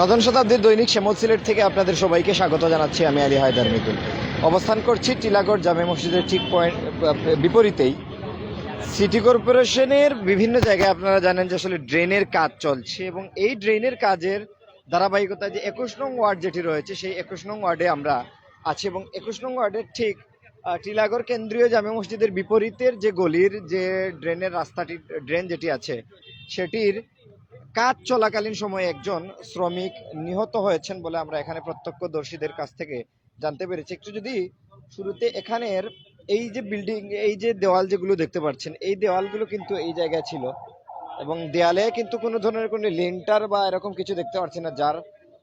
নতুন শতাব্দীর দৈনিক শ্যামল সিলেট থেকে আপনাদের সবাইকে স্বাগত জানাচ্ছি আমি আলী হায়দার মিতুল। অবস্থান করছি টিলাগড় জামে মসজিদের ঠিক পয়েন্ট বিপরীতেই। সিটি কর্পোরেশনের বিভিন্ন জায়গায় আপনারা জানেন যে আসলে ড্রেনের কাজ চলছে এবং এই ড্রেনের কাজের ধারাবাহিকতা যে একুশ নং ওয়ার্ড যেটি রয়েছে, সেই একুশ নং ওয়ার্ডে আমরা আছি এবং একুশ নং ওয়ার্ডের ঠিক টিলাগড় কেন্দ্রীয় জামে মসজিদের বিপরীতের যে গলির যে ড্রেনের রাস্তাটি, ড্রেন যেটি আছে, সেটির কাজ চলাকালীন সময়ে একজন শ্রমিক নিহত হয়েছেন বলে আমরা এখানে প্রত্যক্ষদর্শীদের কাছ থেকে জানতে পেরেছি। একটু যদি শুরুতে এখানের এই যে বিল্ডিং এই যে দেওয়াল যেগুলো দেখতে পাচ্ছেন, এই দেওয়ালগুলো কিন্তু এই জায়গায় ছিল এবং দেওয়ালে কিন্তু কোনো ধরনের কোনো লিন্টার বা এরকম কিছু দেখতে পাচ্ছি না, যার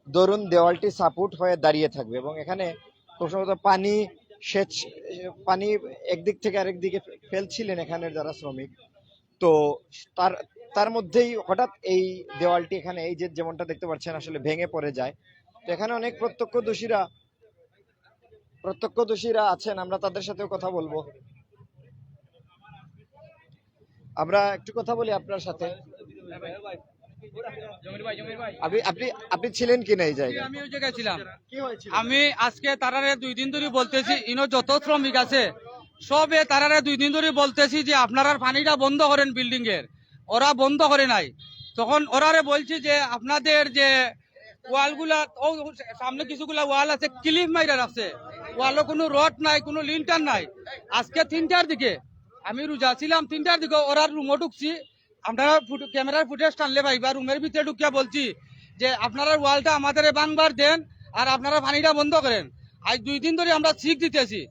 দরুন দেওয়ালটি সাপোর্ট হয়ে দাঁড়িয়ে থাকবে এবং এখানে সম্ভবত পানি সেচ, পানি একদিক থেকে আরেক দিকে ফেলছিলেন এখানের যারা শ্রমিক। তো তার তার মধ্যেই হঠাৎ এই দেওয়ালটি এখানে এই যে যেমনটা দেখতে পাচ্ছেন আসলে ভেঙে পড়ে যায়। তো এখানে অনেক প্রত্যক্ষদর্শীরা প্রত্যক্ষদর্শীরা আছেন আমরা তাদের সাথেও কথা বলব। আমরা একটু কথা বলি আপনার সাথে। আপনি আপনি ছিলেন কিনা এই জায়গায়? আমি ওই জায়গায় ছিলাম। আমি আজকে তারারে দুই দিন ধরে বলতেছি ইনো যত শ্রমিক আছে সবে তারারে দুই দিন ধরে বলতেছি যে আপনারা পানিটা বন্ধ করেন বিল্ডিং এর ওরা বন্ধ করে নাই। তখন ওরারে বলছি যে, আপনাদের যে ওয়ালগুলা, ও সামনে কিছুগুলা ওয়াল আছে, ক্লিপ মাইরা রাখছে। ওয়ালও কোনো রড নাই, কোনো লিন্টার নাই। আজকে তিনটার দিকে, আমি রোজা ছিলাম, তিনটার দিকে ওরা রুমও ঢুকছি। আপনারা ক্যামেরার ফুটেজ টানলে ভাই, বা রুমের ভিতরে ঢুকিয়া বলছি যে, আপনারা ওয়ালটা আমাদের বাংবার দেন আর আপনারা পানিটা বন্ধ করেন। আজ দুই দিন ধরে আমরা শিখ দিতেছি।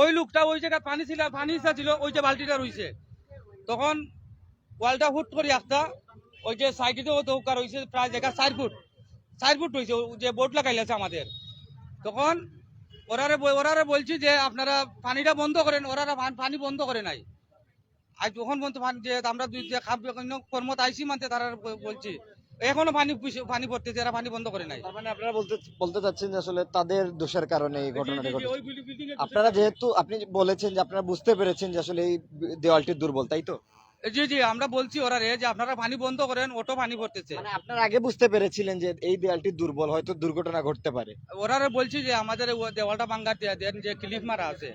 ওই লোকটা ওই জায়গায় পানি ছিল, পানি ইচ্ছা ছিল, ওই যে বালতিটা রয়েছে তখন ওয়ালটা হুট করে একটা ওই যে সাইডে দৌকা রয়েছে প্রায় জায়গা চার ফুট। চার ফুট রয়েছে ও যে বোর্ড লাগাইলেছে আমাদের। তখন ওরারে ওরারে বলছি যে আপনারা পানিটা বন্ধ করেন ওরারা পানি বন্ধ করে নাই। আজ তখন পর্যন্ত পানি যে আমরা দুই যে খাপ কর্মত আইসি মানতে তারা বলছি এখনও পানি পানি পড়তেছে এরা পানি বন্ধ করে নাই। মানে আপনারা বলতে বলতে চাচ্ছেন যে আসলে তাদের দোষের কারণে এই ঘটনাটা ঘটেছে। বিল্ডিংয়ের আপনারা যেহেতু আপনি বলেছেন যে আপনারা বুঝতে পেরেছেন যে আসলে এই দেওয়ালটি দুর্বল তাই তো? জি জি আমরা বলছি ওরা রে যে আপনারা পানি বন্ধ করেন ওটো পানি পড়তেছে মানে আপনারা আগে বুঝতে পেরেছিলেন যে এই দেওয়ালটি দুর্বল হয়তো দুর্ঘটনা ঘটতে পারে। ওরা বলছি যে আমাদের দেওয়ালটা ভাঙ্গার দেয়া দেন যে ক্লিপ মারা আছে।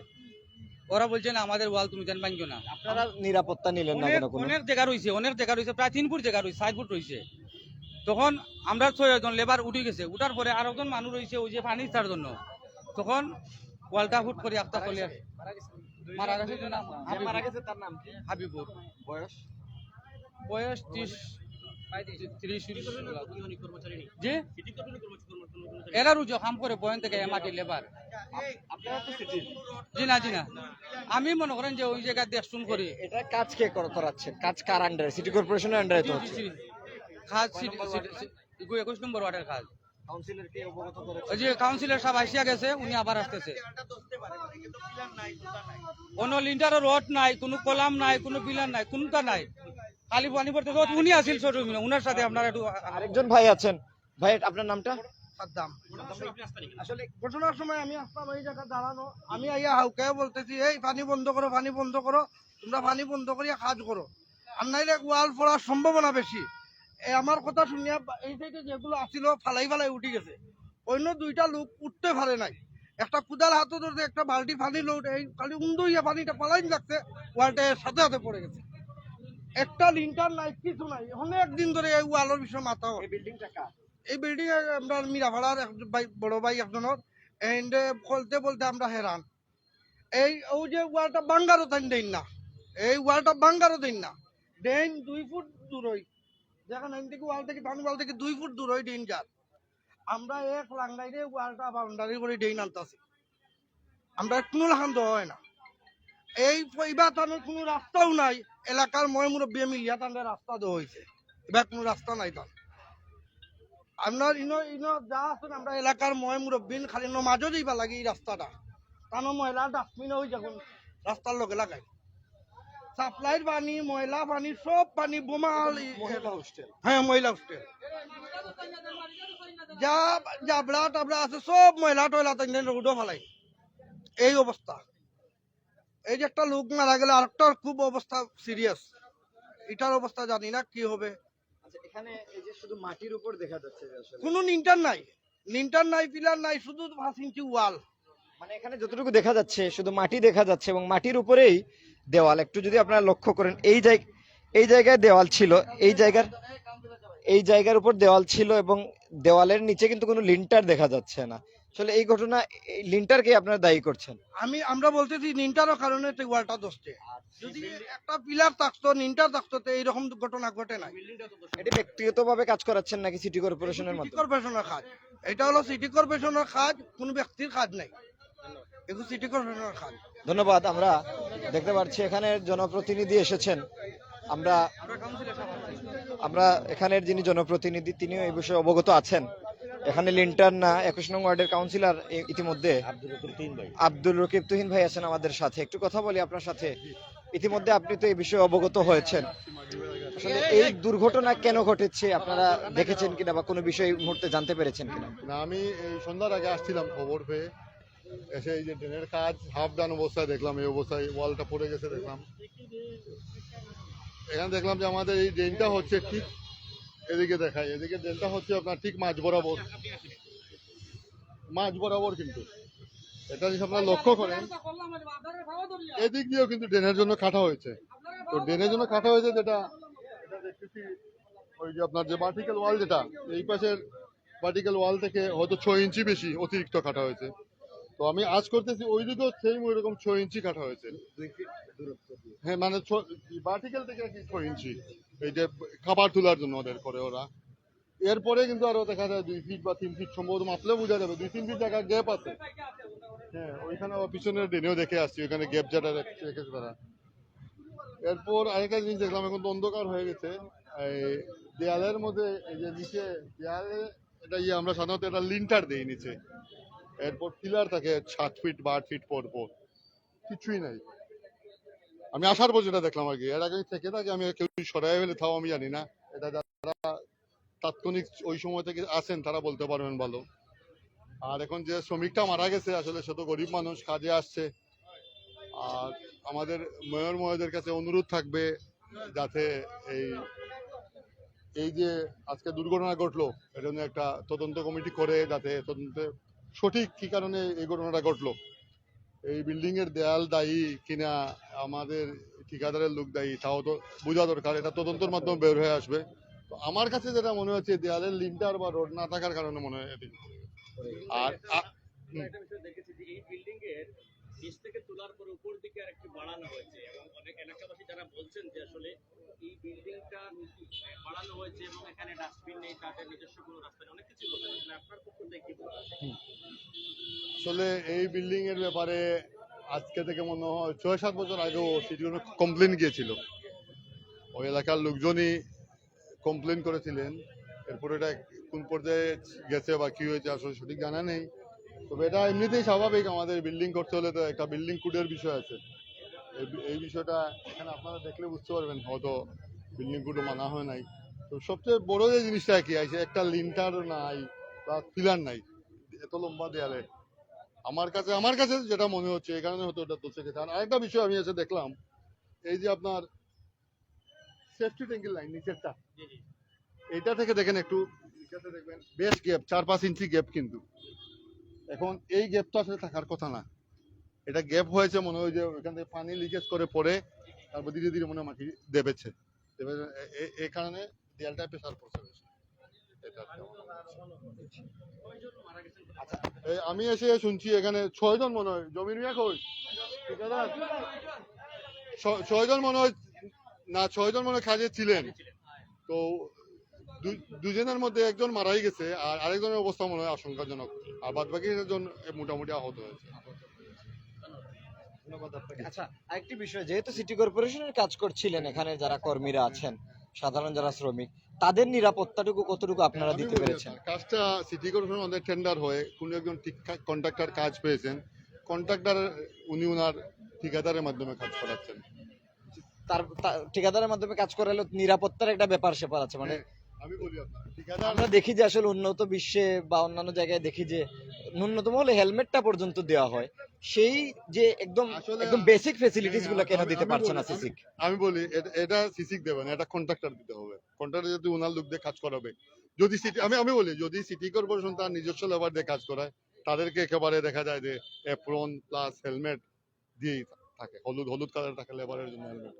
ওরা বলছে না আমাদের ওয়াল তুমি দেন ভাঙ্গিও না। আপনারা নিরাপত্তা নিলেন না অনেক কেন কোনো। অনেক জায়গা রয়েছে অনেক জায়গা রয়েছে প্রায় তিন ফুট জায়গা রয়েছে সাত ফুট রয়েছে। তখন আমরা ছয়জন লেবার উঠে গেছে উঠার পরে আর একজন মানুষ রয়েছে ওই যে পানি ছাড়ার জন্য। তখন ওয়ালটা ফুট করে চলে আসে। মারা গেছে না, হাবিবুর। তার নাম কি? হাবিবুর। বয়স? বয়স ত্রিশ। এরা রুজো কাম করে বয়ন থেকে এমাটি লেবার আপনারা তো জি না জি না। আমি মনে করেন যে ওই জায়গায় দেখশুন করি। এটা কাজ কে কর- করাচ্ছেন কাজ কার আন্ডারে সিটি কর্পোরেশনের আন্ডারে তো খাজ একুশ নম্বর ওয়ার্ডের খাজ কাউন্সিলর কে অবগত ওই যে কাউন্সিলর সাহেব আসিয়া গেছে উনি আবার আসতেছে। কোনো লিন্টারও রড নাই কোনো কলাম নাই কোনো পিলার নাই কোনটা নাই? খালি পানি পড়তে উনি আসিল ছোট উনার সাথে আপনার একটু আরেকজন ভাই আছেন। ভাই আপনার নামটা? সাদ্দাম। আসলে ঘটনার সময় আমি আসলাম এই জায়গা দাঁড়ানো আমি আইয়া হাউকে বলতেছি এই পানি বন্ধ করো পানি বন্ধ করো তোমরা পানি বন্ধ করিয়া কাজ করো। আর নাইলে ওয়াল পড়ার সম্ভাবনা বেশি। আমার কথা শুনিয়া এই সাইডে যেগুলো আসিল ফালাই ফালাই উঠি গেছে। অন্য দুইটা লোক উঠতে পারে নাই। একটা কুদাল হাতে ধরতে একটা বালতি পানি লোট এই খালি উন্দু ইয়া পানিটা পালাই লাগছে ওয়ালটা সাথে সাথে পড়ে গেছে। একটা লিন্টার নাই কিছু নাই। অনেক দিন ধরে এই ওয়ালের বিষয়ে মাথা হয়। এই বিল্ডিংটা কার? এই বিল্ডিং আমরা মিরাভাড়ার বড় ভাই একজনের। এন্ড বলতে বলতে আমরা হেরান। এই ওই যে ওয়ালটা বাঙ্গারও দেন না। এই ওয়ালটা বাঙ্গারও দেন না। দেন দুই ফুট দূর হই যেখানে এখান থেকে ওয়াল থেকে পানি ওয়াল থেকে দুই ফুট দূর হই ডেন যার। আমরা এক লাংলাইরে ওয়ালটা বাউন্ডারি করে ডেন আনতাছি। আমরা কোনো লাখান দেওয়া হয় না। এই এইবার তাদের কোনো রাস্তাও নাই। এলাকার ময় মুরব্বী মিলিয়া তাদের রাস্তা দেওয়া হয়েছে। এবার কোনো রাস্তা নাই তার আপনার ইনো ইনো যা আছেন আমরা এলাকার ময় মুরব্বিন খালি ন মাঝে দিবা লাগে এই রাস্তাটা। কারণ ময়লা ডাস্টবিন হয়ে যখন রাস্তার লগে লাগাই সাপ্লাইর পানি ময়লা পানি সব পানি হোস্টেল হ্যাঁ মহিলা হোস্টেল যা জাবড়া টাবড়া আছে সব ময়লা টয়লা তাই রোডও ফেলাই। এই অবস্থা। এই যে একটা লোক মারা গেলে আরেকটার খুব অবস্থা সিরিয়াস এটার অবস্থা জানি না কি হবে? এখানে এই যে শুধু মাটির উপর দেখা যাচ্ছে কোনো নিন্টার নাই। নিন্টার নাই পিলার নাই শুধু পাঁচ ইঞ্চি ওয়াল। মানে এখানে যতটুকু দেখা যাচ্ছে শুধু মাটি দেখা যাচ্ছে এবং মাটির উপরেই দেওয়াল। একটু যদি আপনারা লক্ষ্য করেন এই জায়গা এই জায়গায় দেওয়াল ছিল এই জায়গার এই জায়গার উপর দেওয়াল ছিল এবং দেওয়ালের নিচে কিন্তু কোনো লিন্টার দেখা যাচ্ছে না। আসলে এই ঘটনা লিন্টারকে আপনারা দায়ী করছেন। আমি আমরা বলতেছি নিন্টারও কারণে তো ওয়ালটা দোষছে যদি একটা পিলার থাকতো নিন্টার থাকতো তো এইরকম ঘটনা ঘটে না এটি ব্যক্তিগতভাবে কাজ করাচ্ছেন নাকি সিটি কর্পোরেশনের সিটি মাধ্যমে কর্পোরেশনের কাজ। এটা হলো সিটি কর্পোরেশনের কাজ কোনো ব্যক্তির কাজ নাই এগুলো সিটি কর্পোরেশনের কাজ ধন্যবাদ আমরা দেখতে পাচ্ছি এখানে জনপ্রতিনিধি এসেছেন। আমরা আমরা এখানের যিনি জনপ্রতিনিধি তিনিও এই বিষয়ে অবগত আছেন। এখানে লিন্টার না একুশ নং ওয়ার্ডের কাউন্সিলর ইতিমধ্যে আব্দুল রকিব তুহিন ভাই। আছেন আমাদের সাথে। একটু কথা বলি আপনার সাথে। ইতিমধ্যে আপনি তো এই বিষয়ে অবগত হয়েছেন। আসলে এই দুর্ঘটনা কেন ঘটেছে? আপনারা দেখেছেন কিনা বা কোনো বিষয় মুহূর্তে জানতে পেরেছেন কিনা? না আমি সন্ধ্যার আগে আসছিলাম খবর পেয়ে। এসে এই যে ড্রেনের কাজ হাফ ডান অবস্থায় দেখলাম, এই অবস্থায় ওয়ালটা পড়ে গেছে দেখলাম। এখানে দেখলাম যে আমাদের এই ড্রেনটা হচ্ছে ঠিক এদিকে দেখায়। এদিকে ড্রেনটা হচ্ছে আপনার ঠিক মাঝ বরাবর। মাঝ বরাবর কিন্তু। এটা যদি আপনারা লক্ষ্য করেন, এদিক দিয়েও কিন্তু ড্রেনের জন্য কাটা হয়েছে। তো ড্রেনের জন্য কাটা হয়েছে যেটা ওই যে আপনার যে ভার্টিক্যাল ওয়াল যেটা, এই পাশের ভার্টিক্যাল ওয়াল থেকে হয়তো ছয় ইঞ্চি বেশি অতিরিক্ত কাটা হয়েছে। তো আমি আজ করতেছি ওই দিকেও সেম ওই রকম ছয় ইঞ্চি কাটা হয়েছে। হ্যাঁ মানে ভার্টিক্যাল থেকে আর কি ছয় ইঞ্চি। এই যে খাবার তোলার জন্য ওদের করে ওরা। এরপরে কিন্তু আরও দেখা যায় দুই ফিট বা তিন ফিট সম্ভবত মাপলে বোঝা যাবে। দুই তিন ফিট জায়গা গ্যাপ আছে। হ্যাঁ ওইখানে পিছনের ডেনেও দেখে আসছি ওইখানে গ্যাপ যেটা রেখেছে তারা এরপর আরেকটা জিনিস দেখলাম এখন তো অন্ধকার হয়ে গেছে। এই দেয়ালের মধ্যে এই যে নিচে দেয়ালে এটা ইয়ে আমরা সাধারণত এটা লিন্টার দেই নিচে। এরপর পিলার থাকে সাত ফিট বা আট ফিট পর পর কিছুই নাই। আমি আসার পর যেটা দেখলাম আর কি। এর আগে থেকে থাকে, আমি কেউ সরাই ফেলে তাও আমি জানি না। এটা যারা তাৎক্ষণিক ওই সময় থেকে আছেন, তারা বলতে পারবেন ভালো। আর এখন যে শ্রমিকটা মারা গেছে, আসলে সে তো গরিব মানুষ, কাজে আসছে। আর আমাদের মেয়র মহোদয়ের কাছে অনুরোধ থাকবে যাতে এই এই যে আজকে দুর্ঘটনা ঘটলো, এটা নিয়ে একটা তদন্ত কমিটি করে যাতে তদন্তে সঠিক কি কারণে এই ঘটনাটা ঘটলো। এই বিল্ডিং এর দেয়াল দায়ী কিনা আমাদের ঠিকাদারের লোক দায়ী তাও তো বোঝা দরকার এটা তদন্তের মাধ্যমে বের হয়ে আসবে। তো আমার কাছে যেটা মনে হচ্ছে দেয়ালের লিন্টার বা রোড না থাকার কারণে মনে হয় এটি। আর হুম। দেখেছি যে এই বিল্ডিং এর নিচ থেকে তোলার পর উপর দিকে আর একটু বাড়ানো হয়েছে এবং অনেক এলাকাবাসী যারা বলছেন যে আসলে এই বিল্ডিংটা বাড়ানো হয়েছে এবং এখানে ডাস্টবিন নেই তাদের নিজস্ব কোনো রাস্তা নেই। অনেক কিছু বলছেন আসলে আপনার পক্ষ থেকে কি বলছেন আসলে এই বিল্ডিং এর ব্যাপারে আজকে থেকে মনে হয় ছয়, সাত বছর আগেও সিটি কমপ্লেন গিয়েছিল। ওই এলাকার লোকজনই কমপ্লেন করেছিলেন। এরপরে এটা কোন পর্যায়ে গেছে বা কি হয়েছে আসলে সঠিক জানা নেই। তবে এটা এমনিতেই স্বাভাবিক, আমাদের বিল্ডিং করতে হলে তো একটা বিল্ডিং কোডের বিষয় আছে। এই বিষয়টা এখানে আপনারা দেখলে বুঝতে পারবেন হয়তো বিল্ডিং কোডও মানা হয় নাই। তো সবচেয়ে বড় যে জিনিসটা কি আছে একটা লিন্টার নাই বা পিলার নাই। এত লম্বা দেয়ালে। আমার কাছে আমার কাছে যেটা মনে হচ্ছে এই কারণে হয়তো ওটা দোষে গেছে আর আরেকটা বিষয় আমি এসে দেখলাম এই যে আপনার সেফটি ট্যাঙ্কের লাইন নিচেরটা। এইটা থেকে দেখেন একটু দেখবেন বেশ গ্যাপ চার পাঁচ ইঞ্চি গ্যাপ কিন্তু। এখন এই গ্যাপটা আসলে থাকার কথা না। এটা গ্যাপ হয়েছে মনে হয় যে ওইখান থেকে পানি লিকেজ করে পড়ে তারপর ধীরে ধীরে মনে হয় মাটি দেবেছে। এই কারণে দেয়ালটায় প্রেশার পড়ছে এটা। এই আমি এসে শুনছি এখানে ছয়জন মনে হয়। জমির মিয়া কই? ঠিকাদার? ছ- ছয় জন মনে হয় না ছয় জন মনে হয় কাজে ছিলেন। তো দুজনের মধ্যে একজন মারাই গেছে আর আরেকজনের অবস্থা মনে হয় আশঙ্কাজনক। আর বাদ বাকি জন মোটামুটি আহত হয়েছে। আচ্ছা আরেকটি বিষয় যেহেতু সিটি কর্পোরেশনের কাজ করছিলেন এখানে যারা কর্মীরা আছেন সাধারণ যারা শ্রমিক তাদের নিরাপত্তাটুকু কতটুকু আপনারা দিতে পেরেছেন? কাজটা সিটি কর্পোরেশন আমাদের টেন্ডার হয়ে কোনো একজন ঠিক কন্ট্রাক্টর কাজ পেয়েছেন কন্ট্রাক্টর উনি ওনার ঠিকাদারের মাধ্যমে কাজ করাচ্ছেন। তার ঠিকাদারের মাধ্যমে কাজ করালে নিরাপত্তার একটা ব্যাপার স্যাপার আছে মানে আমি বলি ঠিকাদার আমরা দেখি যে আসলে উন্নত বিশ্বে বা অন্যান্য জায়গায় দেখি যে ন্যূনতম হলে হেলমেটটা পর্যন্ত দেওয়া হয়। সেই যে একদম একদম বেসিক ফেসিলিটিসগুলো কেন দিতে পারছে না সিসিক আমি বলি এটা- এটা সিসিক দেবেন এটা কন্ট্রাক্টর দিতে হবে। কন্ট্রাক্টর যদি ওনার লোক দিয়ে কাজ করাবে? যদি সিটি আমি আমি বলি যদি সিটি কর্পোরেশন তার নিজস্ব লেবার দিয়ে কাজ করায় তাদেরকে একেবারে দেখা যায় যে এপ্রন প্লাস হেলমেট দিয়েই থাকে হলুদ হলুদ কালার থাকে লেবারের জন্য হেলমেট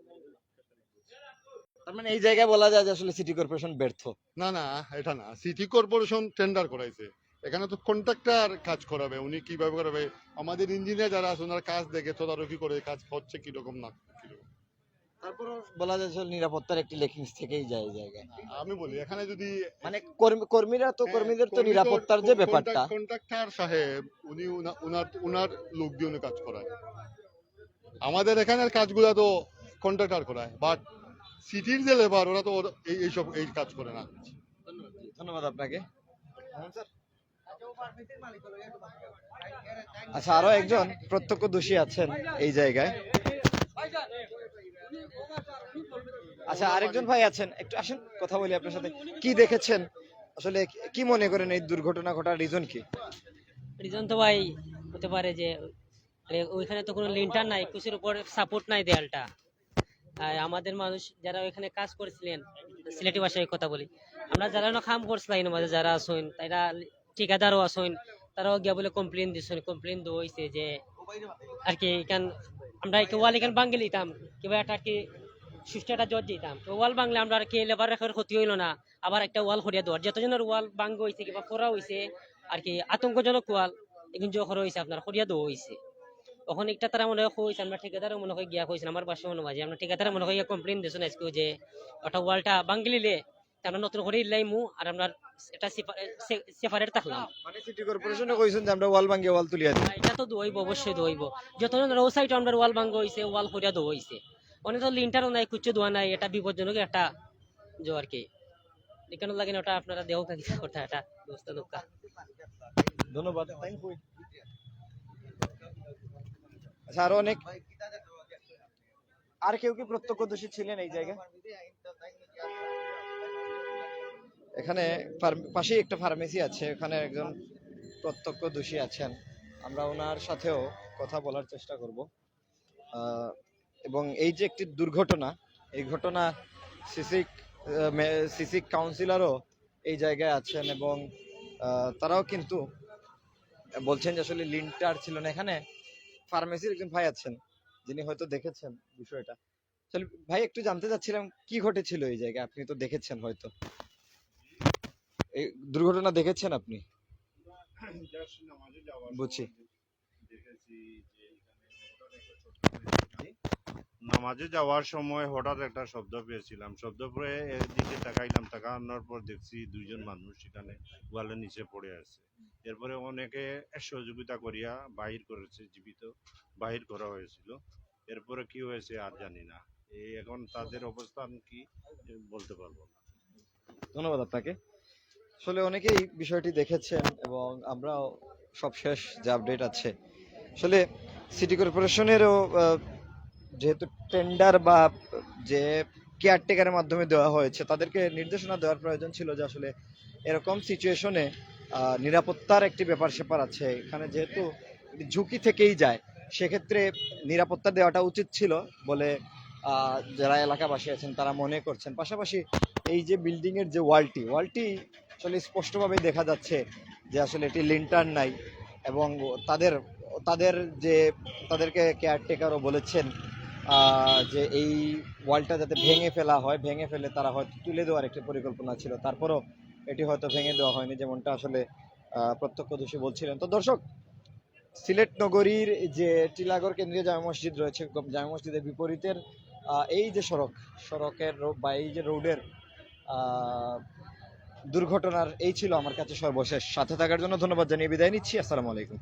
তার মানে এই জায়গায় বলা যায় যে আসলে সিটি কর্পোরেশন ব্যর্থ। না না এটা না সিটি কর্পোরেশন টেন্ডার করাইছে। এখানে তো কন্ট্রাক্টর কাজ করাবে উনি কীভাবে করাবে? আমাদের ইঞ্জিনিয়ার যারা আছে ওনারা কাজ দেখে তদারকি করে কাজ হচ্ছে কীরকম না কীরকম। তারপর বলা যায় আসলে নিরাপত্তার একটি লেকিংস থেকেই যায় জায়গায়। আমি বলি এখানে যদি মানে কর্মীরা তো কর্মীদের তো নিরাপত্তার যে ব্যাপারটা। কন্ট্রাক্টর সাহেব উনি উনার উনার লোক দিয়ে উনি কাজ করায়। আমাদের এখানের কাজগুলো তো কন্ট্রাক্টর করায় বাট সিটির যে লেবার ওরা তো এই এইসব এই কাজ করে না। ধন্যবাদ আপনাকে। আচ্ছা আরও একজন প্রত্যক্ষ দোষী আছেন এই জায়গায়। আচ্ছা আরেকজন ভাই আছেন। একটু আসেন, কথা বলি আপনার সাথে। কি দেখেছেন? আসলে কি মনে করেন এই দুর্ঘটনা ঘটার রিজন কি? রিজন তো ভাই, হতে পারে যে ওইখানে তো কোনো লিন্টার নাই কুচির উপর সাপোর্ট নাই দেয়ালটা। আমাদের মানুষ যারা ওইখানে কাজ করেছিলেন, সিলেটি ভাষায় কথা বলি, আমরা যারা কাম করছিলাম মাঝে যারা আসুন তারা ঠিকাদারও আসুন তারাও গিয়া বলে কমপ্লেন দিছেন কমপ্লেন দইছে যে আর কি এখান আমরা কি ওয়াল এখান বাঙ্গে লিতাম, কিবা একটা কি সুস্থ একটা জজ দিতাম। তো ওয়াল বাংলে আমরা আর কি লেবার ক্ষতি না, আবার একটা ওয়াল করিয়া দেওয়ার। যতজনের ওয়াল হয়েছে কিবা ফোরা হয়েছে আর কি আতঙ্কজনক ওয়াল এখন জখর হয়েছে আপনার, করিয়া দেওয়া হয়েছে একটা তারা মনে হয় আমরা ঠিকাদার মনে হয় গিয়া কইছেন আমার বাসা মনে হয় আমরা ঠিকাদার মনে হয় কমপ্লেন দিয়েছেন আজকে যে, ওটা ওয়ালটা বাঙ্গলিলে আমরা নতুন করে ইলাইমু আর আমরা এটা থাকলাম। মানে সিটি কর্পোরেশনে কইছেন যে আমরা ওয়াল ভাঙ্গে ওয়াল তুলিয়া দিই। এটা তো দইব অবশ্যই দইব যতজন রো আমরা ওয়াল ভাঙ্গ হইছে ওয়াল করিয়া দো হইছে অনেক তো লিন্টারও নাই কুচ্ছু দোয়া নাই এটা বিপজ্জনক একটা জো আর কি। এখানে লাগে না ওটা আপনারা দেহ কাকি কথা এটা লোকা ধন্যবাদ আচ্ছা আরও অনেক আর কেউ কি প্রত্যক্ষদর্শী ছিলেন এই জায়গায়? এখানে পাশেই একটা ফার্মেসি আছে এখানে একজন প্রত্যক্ষদর্শী আছেন। আমরা ওনার সাথেও কথা বলার চেষ্টা করব। এবং এই যে একটি দুর্ঘটনা, এই ঘটনা সিসিক সিসিক কাউন্সিলরও এই জায়গায় আছেন এবং তারাও কিন্তু বলছেন যে আসলে লিন্টার ছিল না। এখানে ফার্মেসির একজন ভাই আছেন, যিনি হয়তো দেখেছেন বিষয়টা। আসলে ভাই, একটু জানতে চাচ্ছিলাম, কি ঘটেছিল এই জায়গায়? আপনি তো দেখেছেন হয়তো। এই দুর্ঘটনা দেখেছেন আপনি? বুঝছি। নামাজে যাওয়ার সময় হঠাৎ একটা শব্দ পেয়েছিলাম। শব্দ পেয়ে এদিকে তাকাইলাম তাকানোর পর দেখছি দুইজন মানুষ সেখানে ওয়ালের নিচে পড়ে আছে। এরপরে অনেকে সহযোগিতা করিয়া বাহির করেছে জীবিত বাহির করা হয়েছিল। এরপরে কি হয়েছে আর জানি না। এই এখন তাদের অবস্থান কি বলতে পারব না। ধন্যবাদ আপনাকে। আসলে অনেকেই বিষয়টি দেখেছেন এবং আমরাও সবশেষ যে আপডেট আছে। আসলে সিটি কর্পোরেশনেরও যেহেতু টেন্ডার বা যে কেয়ারটেকারের মাধ্যমে দেওয়া হয়েছে, তাদেরকে নির্দেশনা দেওয়ার প্রয়োজন ছিল যে আসলে এরকম সিচুয়েশনে নিরাপত্তার একটি ব্যাপার স্যাপার আছে। এখানে যেহেতু ঝুঁকি থেকেই যায়, সেক্ষেত্রে নিরাপত্তা দেওয়াটা উচিত ছিল বলে যারা এলাকাবাসী আছেন তারা মনে করছেন। পাশাপাশি এই যে বিল্ডিং এর যে ওয়ালটি ওয়ালটি আসলে স্পষ্টভাবে দেখা যাচ্ছে যে আসলে এটি লিন্টার নাই এবং তাদের তাদের যে, তাদেরকে কেয়ারটেকারও বলেছেন যে এই ওয়ালটা যাতে ভেঙে ফেলা হয়, ভেঙে ফেলে তারা হয়তো তুলে দেওয়ার একটি পরিকল্পনা ছিল। তারপরও এটি হয়তো ভেঙে দেওয়া হয়নি যেমনটা আসলে প্রত্যক্ষদর্শী বলছিলেন। তো দর্শক, সিলেট নগরীর যে টিলাগড় কেন্দ্রীয় জামা মসজিদ রয়েছে, জামা মসজিদের বিপরীতের এই যে সড়ক, সড়কের বা এই যে রোডের দুর্ঘটনার, এই ছিল আমার কাছে সর্বশেষ। সাথে থাকার জন্য ধন্যবাদ জানিয়ে বিদায় নিচ্ছি। আসসালামু আলাইকুম।